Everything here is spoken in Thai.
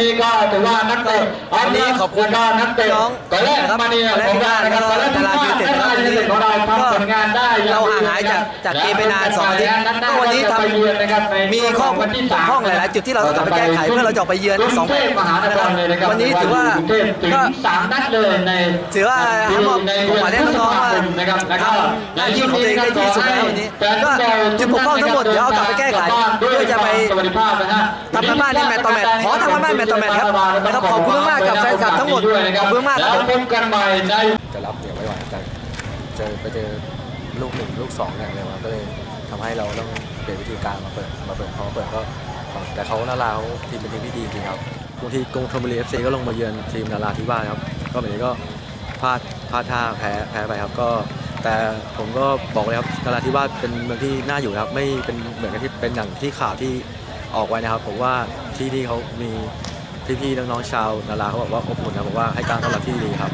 นี่ก็ถือว่านักเตะวันนี้ขอบคุณแล้วก็นักเตะน้องก็เล่นนะครับมาเนี่ยก็เล่นของเรานะครับที่ก็บ้านเล่นดารายูไนเต็ดนะครับให้ของเราทำผลงานได้เราห่างหายจากจากเกมไปนานสองอาทิตย์ก็วันนี้ทำมีข้อบกพร่องหลาย ๆ จุดที่เราต้องกลับไปแก้ไขเพื่อเราจะออกไปเยือนสองกรุงเทพมหานครเลยนะครับวันนี้ถือว่ากรุงเทพถึงก็สามนัดเลยในถือว่าให้มอบของขวัญให้น้องๆว่านะครับแล้วก็ทำหน้าที่ของตัวเองได้ดีที่สุดแล้ววันนี้ก็จุดบกพร่องทั้งหมดเดี๋ยวเอากลับไปแก้ไขเพื่อ จะไปสวัสดิภาพนะฮะทำกันบ้านในแมตช์ต่อแมตช์ขอทำกันบ้านแมตช์ต่อแมตช์ครับนะครับขอบคุณมากๆกับแฟนคลับทั้งหมดขอบคุณมากครับแล้วพบกันใหม่ในจะรับเดี๋ยวไม่ไหวแต่เจอไปเจอลูกหนึ่งลูกสองเนี่ยเร็วก็เลยทำให้เราต้องเปลี่ยนวิธีการมาเปิดมาเปิดเขาเปิดก็แต่เขานาราเขาทีมเป็นทีมที่ดีจริงครับบางทีกรุงธนบุรีเอฟซีก็ลงมาเยือนทีมนาราที่บ้านครับ ก็แบบนี้ก็พลาดพลาดท่าแพ้แพ้ไปครับก็ แต่ผมก็บอกเลยครับนราธิวาสเป็นเมืองที่น่าอยู่ครับ ไม่เป็นเหมือนกับที่เป็นอย่างที่ข่าวที่ออกไว้นะครับ ผมว่าที่ที่เขามีพี่ๆน้องๆชาวนาราเขาบอกว่าอบอุ่นนะผมว่าให้การต้อนรับที่ดีครับ